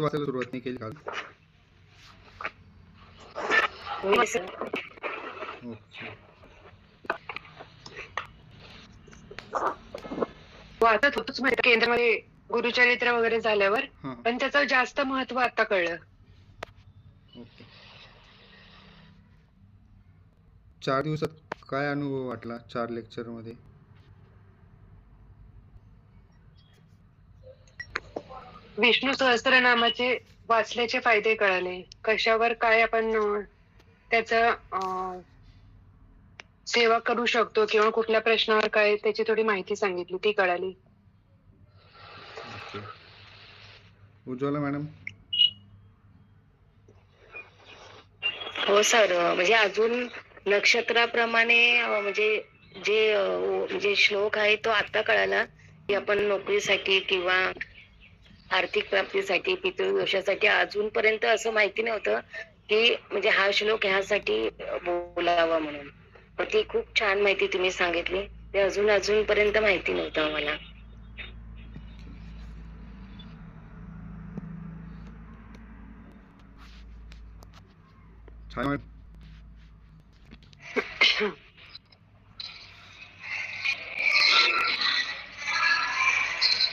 वाचायला सुरुवात नाही केली काल. वाचत होतोच म्हणजे केंद्रामध्ये गुरुचरित्र वगैरे झाल्यावर. हां. पण त्याचं जास्त महत्त्व आता कळलं. ओके. चार दिवसात काय अनुभव वाटला चार लेक्चरमध्ये विष्णू सहस्त्रनामाचे वाचल्याचे फायदे कळाले. कशावर काय आपण त्याचं अं, सेवा करू शकतो किंवा कुठल्या प्रश्नावर काय त्याची थोडी माहिती सांगितली ती कळाली. उज्ज्वला मॅडम. हो सर. म्हणजे अजून नक्षत्राप्रमाणे म्हणजे जे म्हणजे श्लोक आहे तो आता कळाला की आपण नोकरीसाठी किंवा आर्थिक प्राप्तीसाठी पितृदोषासाठी अजूनपर्यंत असं माहिती नव्हतं की म्हणजे हा श्लोक ह्यासाठी बोलावा म्हणून. ती खूप छान माहिती तुम्ही सांगितली. ते अजून अजूनपर्यंत माहिती नव्हतं आम्हाला. छान